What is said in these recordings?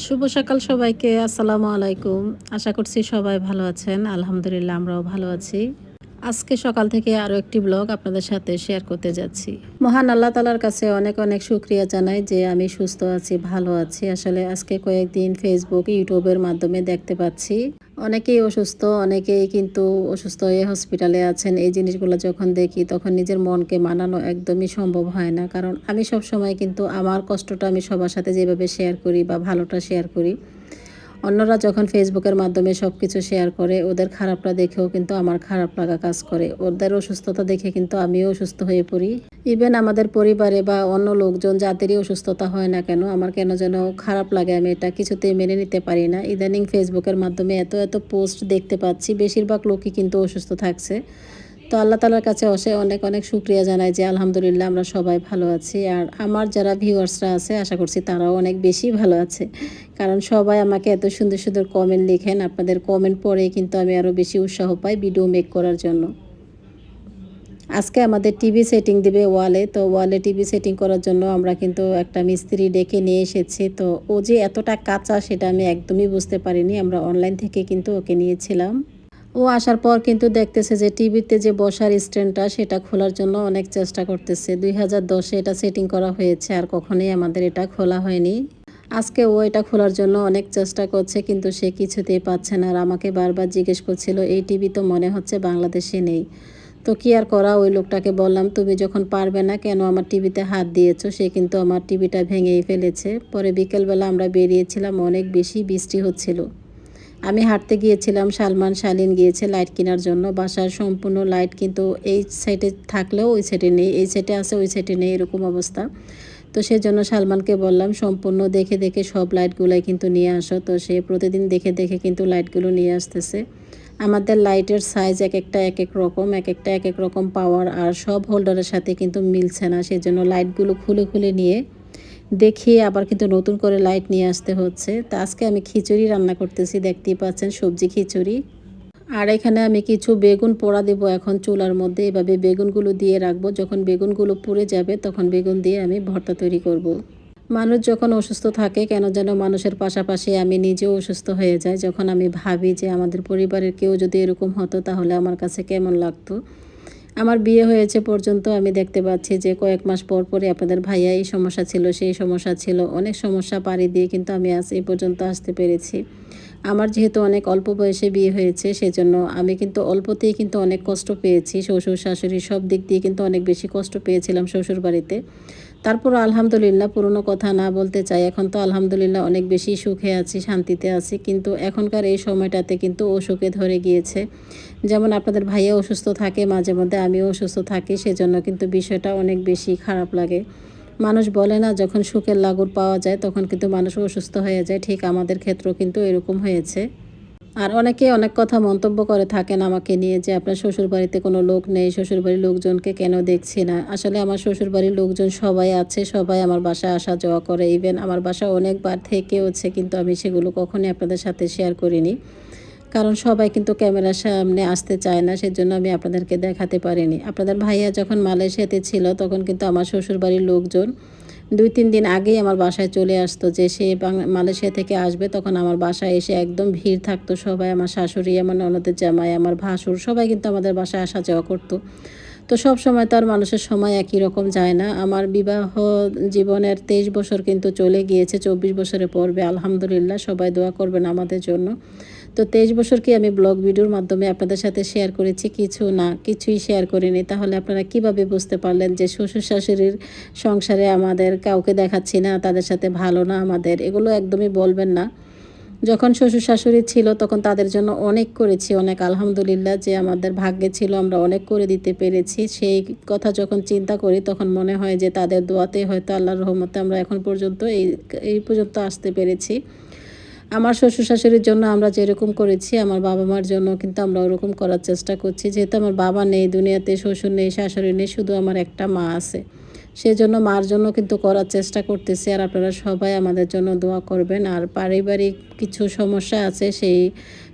শুভ সকাল সবাইকে আসসালামু আলাইকুম। আশা করছি সবাই ভালো আছেন। আলহামদুলিল্লাহ আমরাও ভালো আছি। আজকে সকাল থেকে আরও একটি ব্লগ আপনাদের সাথে শেয়ার করতে যাচ্ছি। মহান আল্লাহ তালার কাছে অনেক অনেক শুক্রিয়া জানাই যে আমি সুস্থ আছি, ভালো আছি। আসলে আজকে কয়েকদিন ফেসবুক ইউটিউবের মাধ্যমে দেখতে পাচ্ছি। অনেকেই অসুস্থ, অনেকেই কিন্তু অসুস্থ হয়ে হসপিটালে আছেন। এই জিনিসগুলো যখন দেখি, তখন নিজের মনকে মানানো একদমই সম্ভব হয় না। কারণ আমি সব সময় কিন্তু আমার কষ্টটা আমি সবার সাথে যেভাবে শেয়ার করি বা ভালোটা শেয়ার করি অন্যরা যখন ফেসবুকের মাধ্যমে সব কিছু শেয়ার করে, ওদের খারাপটা দেখেও কিন্তু আমার খারাপ লাগা কাজ করে। ওদের অসুস্থতা দেখে কিন্তু আমিও অসুস্থ হয়ে পড়ি। ইভেন আমাদের পরিবারে বা অন্য লোকজন যাদেরই অসুস্থতা হয় না কেন, আমার কেন যেন খারাপ লাগে আমি এটা কিছুতেই মেনে নিতে পারি না। ইদানিং ফেসবুকের মাধ্যমে এত এত পোস্ট দেখতে পাচ্ছি, বেশিরভাগ লোকই কিন্তু অসুস্থ থাকছে। তো আল্লাহ তালার কাছে অসে অনেক অনেক শুক্রিয়া জানাই যে আলহামদুলিল্লাহ আমরা সবাই ভালো আছি। আর আমার যারা ভিউয়ার্সরা আছে, আশা করছি তারাও অনেক বেশি ভালো আছে। কারণ সবাই আমাকে এত সুন্দর সুন্দর কমেন্ট লিখেন। আপনাদের কমেন্ট পড়ে কিন্তু আমি আরও বেশি উৎসাহ পাই ভিডিও মেক করার জন্য। আজকে আমাদের টিভি সেটিং দিবে ওয়ালে। তো ওয়ালে টিভি সেটিং করার জন্য আমরা কিন্তু একটা মিস্ত্রি ডেকে নিয়ে এসেছি। তো ও যে এতটা কাঁচা সেটা আমি একদমই বুঝতে পারিনি। আমরা অনলাইন থেকে কিন্তু ওকে নিয়েছিলাম। ও আসার পর কিন্তু দেখতেছে যে টিভিতে যে বসার স্ট্যান্ডটা, সেটা খোলার জন্য অনেক চেষ্টা করতেছে। দুই হাজার দশে এটা সেটিং করা হয়েছে, আর কখনোই আমাদের এটা খোলা হয়নি। আজকে ও এটা খোলার জন্য অনেক চেষ্টা করছে, কিন্তু সে কিছুতেই পাচ্ছে না। আর আমাকে বারবার জিজ্ঞেস করছিল, এই টিভি তো মনে হচ্ছে বাংলাদেশে নেই। তো কি আর করা, ওই লোকটাকে বললাম, তুমি যখন পারবে না কেন আমার টিভিতে হাত দিয়েছ? সে কিন্তু আমার টিভিটা ভেঙেই ফেলেছে। পরে বিকেলবেলা আমরা বেরিয়েছিলাম, অনেক বেশি বৃষ্টি হচ্ছিল। আমি হাঁটতে গিয়েছিলাম, সালমান শালিন গিয়েছে লাইট কেনার জন্য। বাসার সম্পূর্ণ লাইট কিন্তু এই সাইডে থাকলেও ওই সাইডে নেই, এই সাইডে আছে, ওই সাইডে নেই, এরকম অবস্থা। তো সেই জন্য সালমানকে বললাম, সম্পূর্ণ দেখে দেখে সব লাইটগুলাই কিন্তু নিয়ে আসো। তো সে প্রতিদিন দেখে দেখে কিন্তু লাইটগুলো নিয়ে আসতেছে। আমাদের লাইটের সাইজ এক একটা, এক এক রকম, এক একটা, এক এক রকম পাওয়ার, আর সব হোল্ডারের সাথে কিন্তু মিলছে না। সেই জন্য লাইটগুলো খুলে খুলে নিয়ে দেখিয়ে আবার কিন্তু নতুন করে লাইট নিয়ে আসতে হচ্ছে। তো আজকে আমি খিচুড়ি রান্না করতেছি, দেখতেই পাচ্ছেন সবজি খিচুড়ি। আর এখানে আমি কিছু বেগুন পোড়া দেব এখন চুলার মধ্যে। এভাবে বেগুনগুলো দিয়ে রাখব। যখন বেগুনগুলো পুড়ে যাবে, তখন বেগুন দিয়ে আমি ভর্তা তৈরি করব। মানুষ যখন অসুস্থ থাকে, কেন যেন মানুষের পাশাপাশি আমি নিজেও অসুস্থ হয়ে যাই। যখন আমি ভাবি যে আমাদের পরিবারের কেউ যদি এরকম হতো, তাহলে আমার কাছে কেমন লাগতো? আমার বিয়ে হয়েছে পর্যন্ত আমি দেখতে পাচ্ছি যে কয়েক মাস পর পরে আপনাদের ভাইয়া এই সমস্যা ছিল, সেই সমস্যা ছিল। অনেক সমস্যা পাড়ি দিয়ে কিন্তু আমি আজ এই পর্যন্ত আসতে পেরেছি। আমার যেহেতু অনেক অল্প বয়সে বিয়ে হয়েছে, সেজন্য আমি কিন্তু অল্পতেই কিন্তু অনেক কষ্ট পেয়েছি। শ্বশুর, শাশুড়ি সব দিক দিয়ে কিন্তু অনেক বেশি কষ্ট পেয়েছিলাম শ্বশুর বাড়িতে তারপর আলহামদুলিল্লাহ পুরনো কথা না বলতে চাই। এখন তো আলহামদুলিল্লাহ অনেক বেশি সুখে আছি, শান্তিতে আছি। কিন্তু এখনকার এই সময়টাতে কিন্তু অসুখে ধরে গিয়েছে। যেমন আপনাদের ভাইয়া অসুস্থ থাকে, মাঝে মধ্যে আমিও অসুস্থ থাকি, সেজন্য কিন্তু বিষয়টা অনেক বেশি খারাপ লাগে। মানুষ বলে না, যখন সুখের লাগুর পাওয়া যায়, তখন কিন্তু মানুষ অসুস্থ হয়ে যায়। ঠিক আমাদের ক্ষেত্রেও কিন্তু এরকম হয়েছে। আর অনেকে অনেক কথা মন্তব্য করে থাকেন আমাকে নিয়ে যে আপনার শ্বশুরবাড়িতে কোনো লোক নেই, শ্বশুরবাড়ির লোকজনকে কেন দেখছি না? আসলে আমার শ্বশুরবাড়ির লোকজন সবাই আছে, সবাই আমার বাসায় আসা যাওয়া করে। ইভেন আমার বাসা অনেকবার থেকে হচ্ছে কিন্তু আমি সেগুলো কখনই আপনাদের সাথে শেয়ার করিনি। কারণ সবাই কিন্তু ক্যামেরার সামনে আসতে চায় না, সেজন্য আমি আপনাদেরকে দেখাতে পারিনি। আপনাদের ভাইয়া যখন মালয়েশিয়াতে ছিল, তখন কিন্তু আমার শ্বশুরবাড়ির লোকজন দুই তিন দিন আগেই আমার বাসায় চলে আসতো যে সে মালয়েশিয়া থেকে আসবে, তখন আমার বাসায় এসে একদম ভিড় থাকতো সবাই, আমার শাশুড়ি, আমার ননদের জামাই, আমার ভাসুর, সবাই কিন্তু আমাদের বাসায় আসা যাওয়া করতো। তো সব সময় তো আর মানুষের সময় একই রকম যায় না। আমার বিবাহ জীবনের তেইশ বছর কিন্তু চলে গিয়েছে, চব্বিশ বছরে পড়বে আলহামদুলিল্লাহ, সবাই দোয়া করবেন আমাদের জন্য। তো তেইশ বছর কি আমি ব্লগ ভিডিওর মাধ্যমে আপনাদের সাথে শেয়ার করেছি? কিছু না, কিছুই শেয়ার করিনি। তাহলে আপনারা কীভাবে বুঝতে পারলেন যে শ্বশুর শাশুড়ির সংসারে আমাদের কাউকে দেখাচ্ছি না, তাদের সাথে ভালো না আমাদের? এগুলো একদমই বলবেন না। যখন শ্বশুর শাশুড়ি ছিল, তখন তাদের জন্য অনেক করেছি, অনেক আলহামদুলিল্লাহ যে আমাদের ভাগ্যে ছিল, আমরা অনেক করে দিতে পেরেছি। সেই কথা যখন চিন্তা করি, তখন মনে হয় যে তাদের দোয়াতে হয়তো আল্লাহর রহমতে আমরা এখন পর্যন্ত এই এই পর্যন্ত আসতে পেরেছি। আমার শ্বশুর শাশুড়ির জন্য আমরা যেরকম করেছি, আমার বাবা মার জন্য কিন্তু আমরা ওরকম করার চেষ্টা করছি। যেহেতু আমার বাবা নেই, দুনিয়াতে শ্বশুর নেই, শাশুড়ি নেই, শুধু আমার একটা মা আছে। সেজন্য মার জন্য কিন্তু করার চেষ্টা করতেছি আর আপনারা সবাই আমাদের জন্য দোয়া করবেন। আর পারিবারিক কিছু সমস্যা আছে, সেই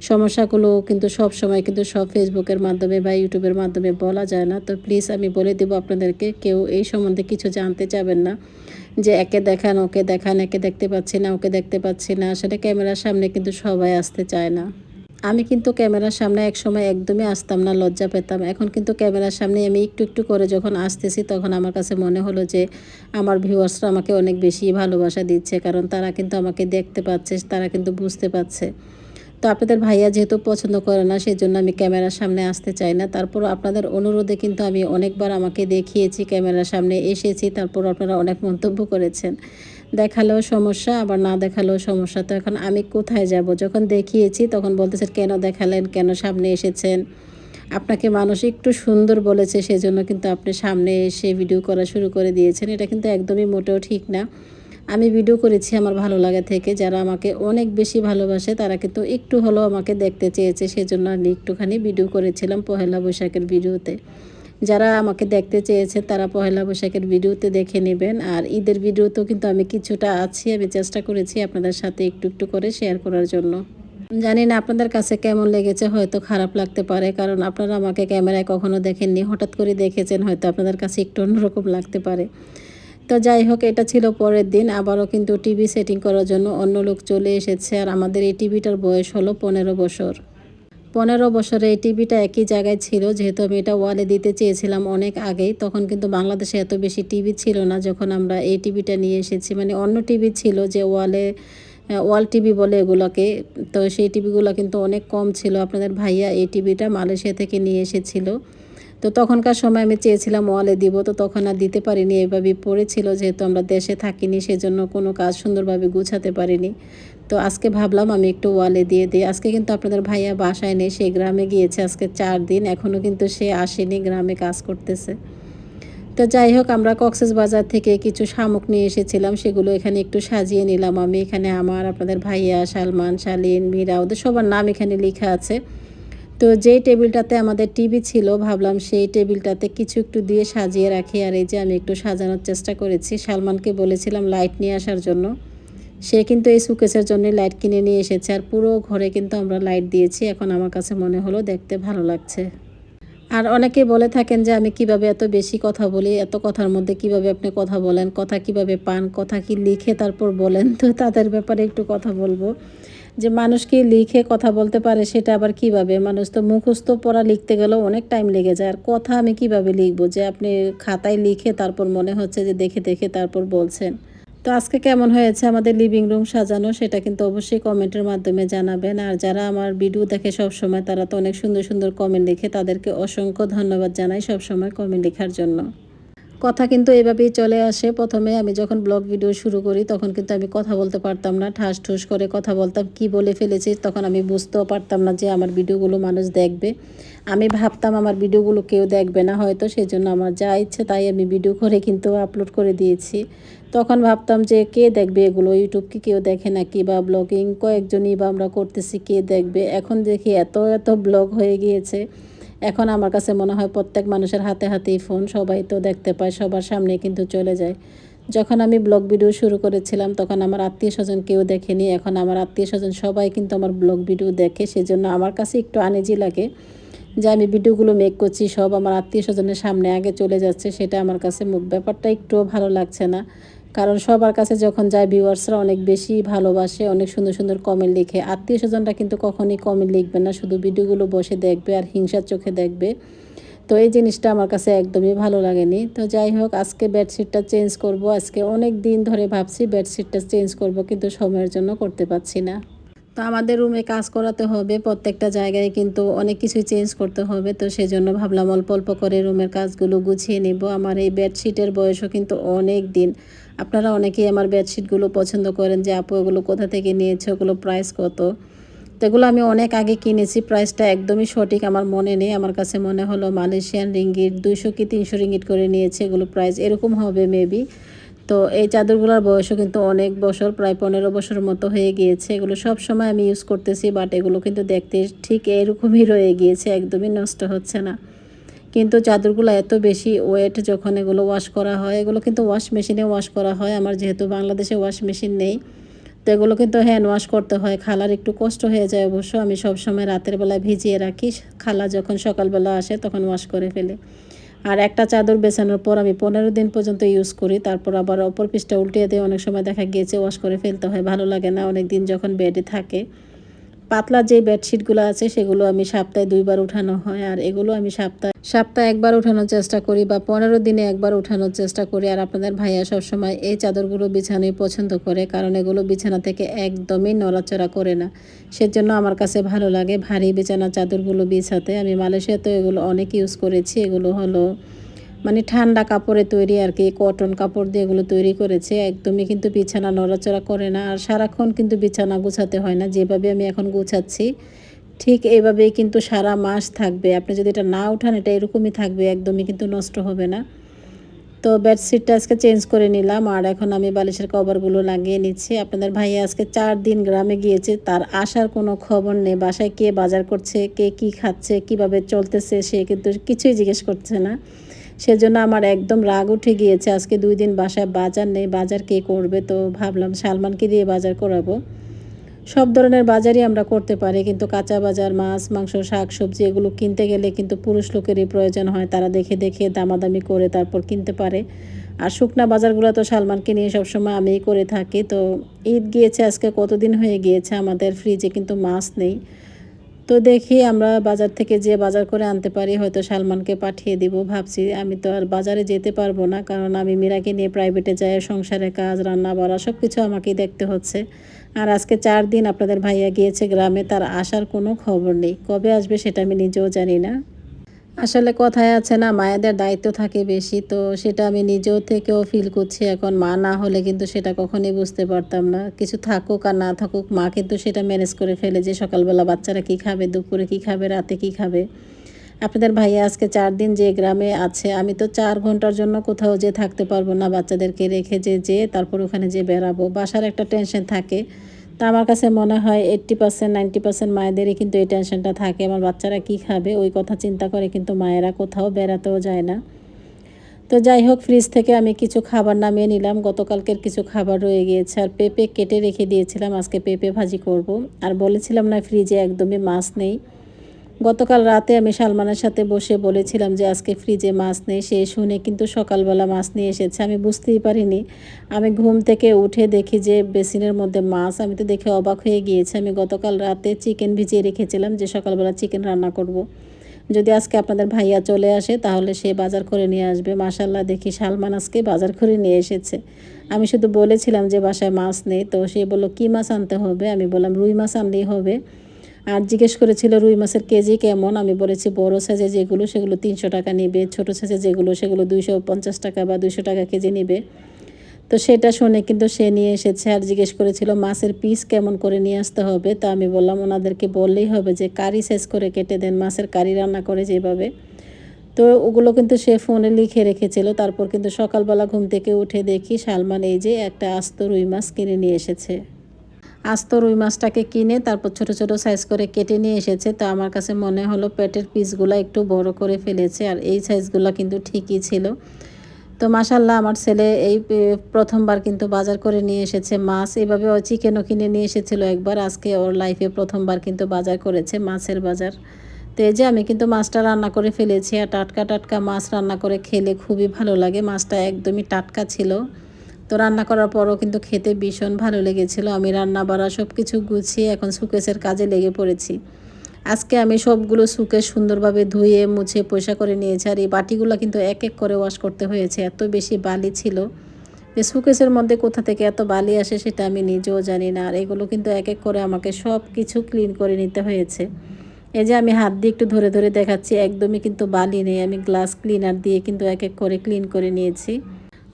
সমস্যাগুলো কিন্তু সব সময় কিন্তু সব ফেসবুকের মাধ্যমে বা ইউটিউবের মাধ্যমে বলা যায় না। তো প্লিজ আমি বলে দেবো আপনাদেরকে, কেউ এই সম্বন্ধে কিছু জানতে চাবেন না। যে একে দেখান, ওকে দেখান, একে দেখতে পাচ্ছি না, ওকে দেখতে পাচ্ছি না আসলে ক্যামেরার সামনে কিন্তু সবাই আসতে চায় না। আমি কিন্তু ক্যামেরার সামনে এক সময় একদমই আসতাম না, লজ্জা পেতাম। এখন কিন্তু ক্যামেরার সামনে আমি একটু একটু করে যখন আসতেছি, তখন আমার কাছে মনে হলো যে আমার ভিউয়ার্সরা আমাকে অনেক বেশি ভালোবাসা দিচ্ছে, কারণ তারা কিন্তু আমাকে দেখতে পাচ্ছে, তারা কিন্তু বুঝতে পারছে। তো আপনাদের ভাইয়া যেহেতু পছন্দ করে না সেই জন্য আমি ক্যামেরার সামনে আসতে চাই না। তারপর আপনাদের অনুরোধে কিন্তু আমি অনেকবার আমাকে দেখিয়েছি, ক্যামেরার সামনে এসেছি তারপর আপনারা অনেক মন্তব্য করেছেন। দেখালেও সমস্যা, আবার না দেখালেও সমস্যা। তো এখন আমি কোথায় যাব? যখন দেখিয়েছি, তখন বলতেছেন কেন দেখালেন? কেন সামনে এসেছেন? আপনাকে মানুষ একটু সুন্দর বলেছে, সেজন্য কিন্তু আপনি সামনে এসে ভিডিও করা শুরু করে দিয়েছেন। এটা কিন্তু একদমই মোটেও ঠিক না। আমি ভিডিও করেছি আমার ভালো লাগা থেকে। যারা আমাকে অনেক বেশি ভালোবাসে, তারা কিন্তু একটু হলেও আমাকে দেখতে চেয়েছে, সেজন্য আমি একটুখানি ভিডিও করেছিলাম পহেলা বৈশাখের ভিডিওতে যারা আমাকে দেখতে চেয়েছে, তারা পহেলা বৈশাখের ভিডিওতে দেখে নেবেন। আর ঈদের ভিডিওতেও কিন্তু আমি কিছুটা আছি, আমি চেষ্টা করেছি আপনাদের সাথে একটু একটু করে শেয়ার করার জন্য। জানি না আপনাদের কাছে কেমন লেগেছে, হয়তো খারাপ লাগতে পারে, কারণ আপনারা আমাকে ক্যামেরায় কখনো দেখেননি। হঠাৎ করে দেখেছেন, হয়তো আপনাদের কাছে একটু অন্যরকম লাগতে পারে। তো যাই হোক, এটা ছিল পরের দিন। আবারও কিন্তু টিভি সেটিং করার জন্য অন্য লোক চলে এসেছে, আর আমাদের এই টিভিটার বয়স হলো পনেরো বছর। পনেরো বছরে এই টিভিটা একই জায়গায় ছিল, যেহেতু আমি এটা ওয়ালে দিতে চেয়েছিলাম অনেক আগেই, তখন কিন্তু বাংলাদেশে এত বেশি টিভি ছিল না, যখন আমরা এই টিভিটা নিয়ে এসেছি। মানে অন্য টিভি ছিল যে ওয়ালে ওয়াল টিভি বলে এগুলোকে। তো সেই টিভিগুলো কিন্তু অনেক কম ছিল। আপনাদের ভাইয়া এই টিভিটা মালয়েশিয়া থেকে নিয়ে এসেছিল। তো তখনকার সময় আমি চেয়েছিলাম ওয়ালে দিব, তো তখন আর দিতে পারিনি। এভাবে পড়েছিল, যেহেতু আমরা দেশে থাকিনি, সেজন্য কোনো কাজ সুন্দরভাবে গুছাতে পারিনি। তো আজকে ভাবলাম আমি একটু ওয়ালে দিয়ে দিই। আজকে কিন্তু আপনাদের ভাইয়া বাসায় নেই, সে গ্রামে গিয়েছে আজকে চার দিন। এখনও কিন্তু সে আসেনি, গ্রামে কাজ করতেছে। তো যাই হোক, আমরা কক্সেস বাজার থেকে কিছু শামুক নিয়ে এসেছিলাম, সেগুলো এখানে একটু সাজিয়ে নিলাম আমি। এখানে আমার, আপনাদের ভাইয়া, সালমান, শালিন, মীরা, ওদের সবার নাম এখানে লেখা আছে। তো যেই টেবিলটাতে আমাদের টিভি ছিল, ভাবলাম সেই টেবিলটাতে কিছু একটু দিয়ে সাজিয়ে রাখি। আর এই যে আমি একটু সাজানোর চেষ্টা করেছি, সালমানকে বলেছিলাম লাইট নিয়ে আসার জন্য। সে কিন্তু এই সুকেসের জন্য লাইট কিনে নিয়ে এসেছে। আর পুরো ঘরে কিন্তু আমরা লাইট দিয়েছি। এখন আমার কাছে মনে হলো দেখতে ভালো লাগছে। আর অনেকে বলে থাকেন যে আমি কীভাবে এত বেশি কথা বলি, এত কথার মধ্যে কীভাবে আপনি কথা বলেন, কথা কীভাবে পান, কথা কি লিখে তারপর বলেন? তো তাদের ব্যাপারে একটু কথা বলব। যে মানুষকে লিখে কথা বলতে পারে সেটা আবার কীভাবে? মানুষ তো মুখস্থ পড়া লিখতে গেলেও অনেক টাইম লেগে যায়। আর কথা আমি কীভাবে লিখব? যে আপনি খাতায় লিখে তারপর মনে হচ্ছে যে দেখে দেখে তারপর বলছেন। তো আজকে কেমন হয়েছে আমাদের লিভিং রুম সাজানো সেটা কিন্তু অবশ্যই কমেন্টের মাধ্যমে জানাবেন। আর যারা আমার ভিডিও দেখে সব সময় তারা তো অনেক সুন্দর সুন্দর কমেন্ট লিখে তাদেরকে অসংখ্য ধন্যবাদ জানাই সব সময় কমেন্ট লেখার জন্য। কথা কিন্তু এভাবেই চলে আসে। প্রথমে আমি যখন ব্লগ ভিডিও শুরু করি, তখন কিন্তু আমি কথা বলতে পারতাম না। ঠাস ঠুস করে কথা বলতাম, কি বলে ফেলেছি তখন আমি বুঝতেও পারতাম না যে আমার ভিডিওগুলো মানুষ দেখবে। আমি ভাবতাম আমার ভিডিওগুলো কেউ দেখবে না হয়তো সেই জন্য আমার যা ইচ্ছে তাই আমি ভিডিও করে কিন্তু আপলোড করে দিয়েছি। তখন ভাবতাম যে কে দেখবে এগুলো? ইউটিউব কি কেউ দেখে নাকি? বা ব্লগিং কয়েকজনই বা আমরা করতেছি, কে দেখবে? এখন দেখি এত এত ব্লগ হয়ে গিয়েছে। এখন আমার কাছে মনে হয় প্রত্যেক মানুষের হাতে হাতেই ফোন সবাই তো দেখতে পায়, সবার সামনে কিন্তু চলে যায়। যখন আমি ব্লগ ভিডিও শুরু করেছিলাম, তখন আমার আত্মীয় স্বজন কেউ দেখেনি। এখন আমার আত্মীয় স্বজন সবাই কিন্তু আমার ব্লগ ভিডিও দেখে। সেজন্য আমার কাছে একটু আনেজি লাগে যে আমি ভিডিওগুলো মেক করছি, সব আমার আত্মীয় স্বজনের সামনে আগে চলে যাচ্ছে, সেটা আমার কাছে ব্যাপারটা একটুও ভালো লাগছে না। কারণ সবার কাছে যখন যায় ভিউয়ার্সরা অনেক বেশি ভালোবাসে, অনেক সুন্দর সুন্দর কমেন্ট লিখে। আত্মীয় স্বজনরা কিন্তু কখনই কমেন্ট লিখবে না, শুধু ভিডিওগুলো বসে দেখবে আর হিংসার চোখে দেখবে। তো এই জিনিসটা আমার কাছে একদমই ভালো লাগেনি। তো যাই হোক, আজকে বেডশিটটা চেঞ্জ করব। আজকে অনেক দিন ধরে ভাবছি বেডশিটটা চেঞ্জ করব, কিন্তু সময়ের জন্য করতে পারছি না। তো আমাদের রুমে কাজ করাতে হবে, প্রত্যেকটা জায়গায় কিন্তু অনেক কিছুই চেঞ্জ করতে হবে। তো সেজন্য ভাবলাম অল্প অল্প করে রুমের কাজগুলো গুছিয়ে নিব। আমার এই বেডশিটের বয়সও কিন্তু অনেক দিন। আপনারা অনেকেই আমার বেডশিটগুলো পছন্দ করেন যে, আপু, এগুলো কোথা থেকে নিয়েছে? ওগুলো প্রাইস কত? তো এগুলো আমি অনেক আগে কিনেছি। প্রাইসটা একদমই সঠিক আমার মনে নেই। আমার কাছে মনে হলো মালয়েশিয়ান রিঙ্গিট দুশো কি তিনশো রিঙ্গিট করে নিয়েছে এগুলো প্রাইস এরকম হবে মেবি তো এই চাদরগুলোর বয়সও কিন্তু অনেক বছর, প্রায় পনেরো বছর মতো হয়ে গিয়েছে। এগুলো সব সময় আমি ইউজ করতেছি বাট এগুলো কিন্তু দেখতে ঠিক এরকমই রয়ে গিয়েছে। একদমই নষ্ট হচ্ছে না। কিন্তু চাদরগুলো এত বেশি ওয়েট যখন এগুলো ওয়াশ করা হয়, এগুলো কিন্তু ওয়াশ মেশিনে ওয়াশ করা হয়। আমার যেহেতু বাংলাদেশে ওয়াশ মেশিন নেই, তো এগুলো কিন্তু হ্যান্ড ওয়াশ করতে হয়। খালার একটু কষ্ট হয়ে যায় অবশ্য। আমি সব সময় রাতের বেলা ভিজিয়ে রাখি। খালা যখন সকালবেলা আসে তখন ওয়াশ করে ফেলে। আর একটা চাদর বেছানোর পর আমি পনেরো দিন পর্যন্ত ইউজ করি। তারপর আবার অপর পিসটা উল্টিয়ে দিয়ে অনেক সময় দেখা গিয়েছে ওয়াশ করে ফেলতে হয়। ভালো লাগে না। অনেক দিন যখন বেডে থাকে পাতলা যে বেডশিটগুলো আছে সেগুলো আমি সপ্তাহে দুইবার উঠানো হয়, আর এগুলো আমি সপ্তাহে সপ্তাহে একবার উঠানোর চেষ্টা করি বা পনেরো দিনে একবার উঠানোর চেষ্টা করি। আর আপনাদের ভাইয়া সবসময় এই চাদরগুলো বিছানোই পছন্দ করে, কারণ এগুলো বিছানা থেকে একদমই নড়াচড়া করে না। সেজন্য আমার কাছে ভালো লাগে ভারী বিছানা চাদরগুলো বিছাতে। আমি মালয়েশিয়াতেও এগুলো অনেক ইউজ করেছি। এগুলো হলো মানে ঠান্ডা কাপড়ে তৈরি আর কি, কটন কাপড় দিয়ে এগুলো তৈরি করেছে, একদমই কিন্তু বিছানা নড়াচড়া করে না। আর সারাক্ষণ কিন্তু বিছানা গুছাতে হয় না, যেভাবে আমি এখন গুছাচ্ছি, ঠিক এইভাবেই কিন্তু সারা মাস থাকবে। আপনি যদি এটা না উঠান, এটা এরকমই থাকবে, একদমই কিন্তু নষ্ট হবে না। তো বেডশিটটা আজকে চেঞ্জ করে নিলাম, আর এখন আমি বালিশের কভারগুলো লাগিয়ে নিচ্ছি। আপনাদের ভাইয়া আজকে চার দিন গ্রামে গিয়েছে, তার আসার কোনো খবর নেই, বাসায় কে বাজার করছে, কে কি খাচ্ছে, কীভাবে চলতেছে, সে কিন্তু কিছুই জিজ্ঞেস করছে না। সেজন্য আমার একদম রাগ উঠে গিয়েছে। আজকে দুই দিন বাসায় বাজার নেই, বাজার কে করবে তো ভাবলাম সালমানকে দিয়ে বাজার করাবো। সব ধরনের বাজারই আমরা করতে পারি, কিন্তু কাঁচা বাজার, মাছ, মাংস, শাক, সবজি এগুলো কিনতে গেলে কিন্তু পুরুষ লোকেরই প্রয়োজন হয়। তারা দেখে দেখে দামাদামি করে তারপর কিনতে পারে। আর শুকনা বাজারগুলো তো সালমানকে নিয়ে সবসময় আমিই করে থাকি। তো ঈদ গিয়েছে, আজকে কতদিন হয়ে গিয়েছে আমাদের ফ্রিজে কিন্তু মাছ নেই। তো দেখি আমরা বাজার থেকে যে বাজার করে আনতে পারি, হয়তো সালমানকে পাঠিয়ে দিব। ভাবছি আমি তো আর বাজারে যেতে পারব না, কারণ আমি মীরাকে নিয়ে প্রাইভেটে যাই সংসারে কাজ, রান্না বাড়া সব কিছু আমাকেই দেখতে হচ্ছে। আর আজকে চার দিন আপনাদের ভাইয়া গিয়েছে গ্রামে, তার আসার কোনো খবর নেই। কবে আসবে সেটা আমি নিজেও জানি না। আসলে কথায় আছে না, মায়েদের দায়িত্ব থাকে বেশি। তো সেটা আমি নিজেও থেকেও ফিল করছি এখন। মা না হলে কিন্তু সেটা কখনই বুঝতে পারতাম না। কিছু থাকুক আর না থাকুক, মা কিন্তু সেটা ম্যানেজ করে ফেলে যে সকালবেলা বাচ্চারা কি খাবে, দুপুরে কি খাবে, রাতে কি খাবে। আপনাদের ভাইয়া আজকে চার দিন যে গ্রামে আছে, আমি তো চার ঘণ্টার জন্য কোথাও যে থাকতে পারব না বাচ্চাদেরকে রেখে যে যে তারপর ওখানে যে বেরাবো বাসার একটা টেনশন থাকে। তা আমার কাছে মনে হয় এইট্টি পার্সেন্ট নাইনটি পার্সেন্ট মায়েদেরই কিন্তু এই টেনশনটা থাকে। আমার বাচ্চারা কি খাবে? ওই কথা চিন্তা করে কিন্তু মায়েরা কোথাও বেড়াতেও যায় না। তো যাই হোক ফ্রিজ থেকে আমি কিছু খাবার নামিয়ে নিলাম। গতকালকের কিছু খাবার রয়ে গিয়েছে। আর পেঁপে কেটে রেখে দিয়েছিলাম। আজকে পেঁপে ভাজি করব। আর বলেছিলাম না ফ্রিজে একদমই মাছ নেই। গতকাল রাতে আমি সালমানের সাথে বসে বলেছিলাম যে আজকে ফ্রিজে মাছ নেই, সে শুনে কিন্তু সকালবেলা মাছ নিয়ে এসেছে। আমি বুঝতেই পারিনি। আমি ঘুম থেকে উঠে দেখি যে বেসিনের মধ্যে মাছ, আমি তো দেখে অবাক হয়ে গিয়েছি। আমি গতকাল রাতে চিকেন ভিজিয়ে রেখেছিলাম যে সকালবেলা চিকেন রান্না করব। যদি আজকে আপনাদের ভাইয়া চলে আসে, তাহলে সে বাজার করে নিয়ে আসবে। মাসাল্লাহ দেখি সালমান আজকে বাজার করে নিয়ে এসেছে। আমি শুধু বলেছিলাম যে বাসায় মাছ নেই, তো সে বলল, কী মাছ আনতে হবে? আমি বললাম, রুই মাছ আনলেই হবে। আর জিজ্ঞেস করেছিল, রুই মাছের কেজি কেমন? আমি বলেছি, বড় সাইজে যেগুলো, সেগুলো তিনশো টাকা নিবে, ছোটো সাইজে যেগুলো, সেগুলো দুইশো পঞ্চাশ টাকা বা দুইশো টাকা কেজি নিবে। তো সেটা শুনে কিন্তু সে নিয়ে এসেছে আর জিজ্ঞেস করেছিল, মাছের পিস কেমন করে নিয়ে আসতে হবে? তো আমি বললাম, ওনাদেরকে বললেই হবে যে, কারি সাইজ করে কেটে দেন, মাছের কারি রান্না করে যেভাবে। তো ওগুলো কিন্তু সে ফোনে লিখে রেখেছিল। তারপর কিন্তু সকালবেলা ঘুম থেকে উঠে দেখি, সালমান এই যে একটা আস্ত রুই মাছ কিনে নিয়ে এসেছে। আস্ত রুই মাছটাকে কিনে তারপর ছোট ছোট সাইজ করে কেটে নিয়ে এসেছে। তো আমার কাছে মনে হলো পেটের পিসগুলো একটু বড় করে ফেলেছে আর এই সাইজগুলো কিন্তু ঠিকই ছিল। তো মাসাল্লাহ আমার ছেলে এই প্রথমবার কিন্তু বাজার করে নিয়ে এসেছে মাছ। এভাবে ও চিকেনও কিনে নিয়ে এসেছিল একবার। আজকে ওর লাইফে প্রথমবার কিন্তু বাজার করেছে মাছের বাজার। তো এই যে আমি কিন্তু মাছটা রান্না করে ফেলেছি আর টাটকা টাটকা মাছ রান্না করে খেলে খুবই ভালো লাগে। মাছটা একদমই টাটকা ছিল। তো রান্না করার পরও কিন্তু খেতে ভীষণ ভালো লেগেছিল। আমি রান্না বাড়া সব কিছু গুছিয়ে এখন সুকেসের কাজে লেগে পড়েছি। আজকে আমি সবগুলো সুকেশ সুন্দরভাবে ধুয়ে, মুছে, পয়সা করে নিয়েছি আর এই বাটিগুলো কিন্তু এক এক করে ওয়াশ করতে হয়েছে। এত বেশি বালি ছিল যে সুকেসের মধ্যে কোথা থেকে এত বালি আসে সেটা আমি নিজেও জানি না। আর এগুলো কিন্তু এক এক করে আমাকে সব কিছু ক্লিন করে নিতে হয়েছে। এই যে আমি হাত দিয়ে একটু ধরে ধরে দেখাচ্ছি, একদমই কিন্তু বালি নেই। আমি গ্লাস ক্লিনার দিয়ে কিন্তু এক এক করে ক্লিন করে নিয়েছি।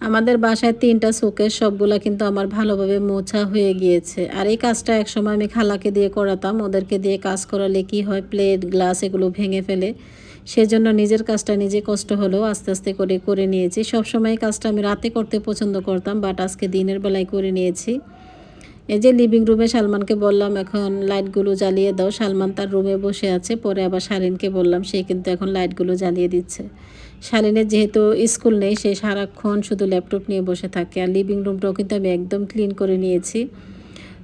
আমাদের বাসায় তিনটা শোকের সবগুলা কিন্তু আমার ভালোভাবে মোছা হয়ে গিয়েছে। আর এই কাজটা একসময় আমি খালাকে দিয়ে করাতাম। ওদেরকে দিয়ে কাজ করালে কি হয়, প্লেট, গ্লাস এগুলো ভেঙে ফেলে। সেজন্য নিজের কাজটা নিজে কষ্ট হলেও আস্তে আস্তে করে করে নিয়েছি। সবসময় কাজটা আমি রাতে করতে পছন্দ করতাম বাট আজকে দিনের বেলায় করে নিয়েছি। এই যে লিভিং রুমে সালমানকে বললাম, এখন লাইটগুলো জ্বালিয়ে দাও। সালমান তার রুমে বসে আছে, পরে আবার শালিনকে বললাম, সে কিন্তু এখন লাইটগুলো জ্বালিয়ে দিচ্ছে। শালিনের যেহেতু স্কুল নেই, সে সারাক্ষণ শুধু ল্যাপটপ নিয়ে বসে থাকে। আর লিভিং রুমটাও কিন্তু আমি একদম ক্লিন করে নিয়েছি।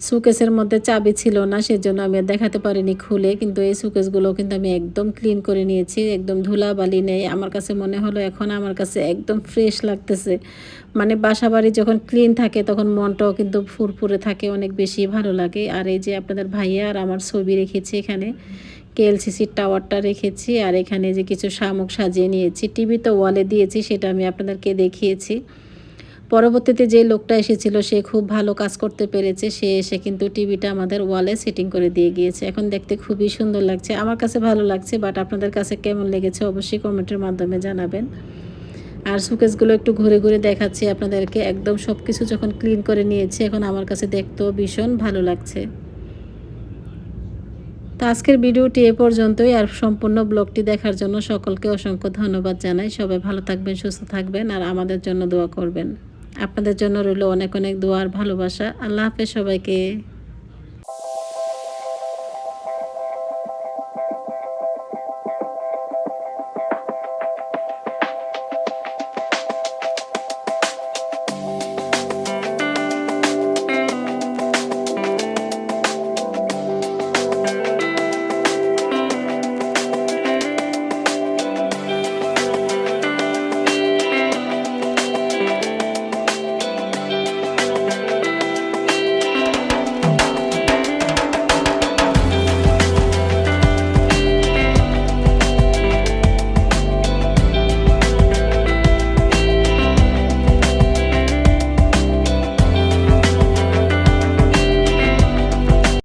সুকেসের মধ্যে চাবি ছিল না, সেজন্য আমি আর দেখাতে পারিনি খুলে, কিন্তু এই সুকেসগুলো কিন্তু আমি একদম ক্লিন করে নিয়েছি। একদম ধুলাবালি নেই। আমার কাছে মনে হলো এখন আমার কাছে একদম ফ্রেশ লাগতেছে। মানে বাসা বাড়ি যখন ক্লিন থাকে, তখন মনটাও কিন্তু ফুরফুরে থাকে, অনেক বেশি ভালো লাগে। আর এই যে আপনাদের ভাইয়া আর আমার ছবি রেখেছি এখানে কেএলসিসির টাওয়ারটা রেখেছি আর এখানে যে কিছু শামুক সাজিয়ে নিয়েছি, টিভি তো ওয়ালে দিয়েছি, সেটা আমি আপনাদেরকে দেখিয়েছি। পরবর্তীতে যে লোকটা এসেছিল, সে খুব ভালো কাজ করতে পেরেছে, সে এসে কিন্তু টিভিটা আমাদের ওয়ালে সেটিং করে দিয়ে গিয়েছে। এখন দেখতে খুবই সুন্দর লাগছে, আমার কাছে ভালো লাগছে, বাট আপনাদের কাছে কেমন লেগেছে অবশ্যই কমেন্টের মাধ্যমে জানাবেন। আর সুকেসগুলো একটু ঘুরে ঘুরে দেখাচ্ছি আপনাদেরকে, একদম সব কিছু যখন ক্লিন করে নিয়েছি, এখন আমার কাছে দেখতেও ভীষণ ভালো লাগছে। তো আজকের ভিডিওটি এ পর্যন্তই আর সম্পূর্ণ ব্লগটি দেখার জন্য সকলকে অসংখ্য ধন্যবাদ জানাই। সবাই ভালো থাকবেন, সুস্থ থাকবেন আর আমাদের জন্য দোয়া করবেন। আপনাদের জন্য রইল অনেক অনেক দোয়ার ভালোবাসা। আল্লাহ হাফেজ সবাইকে।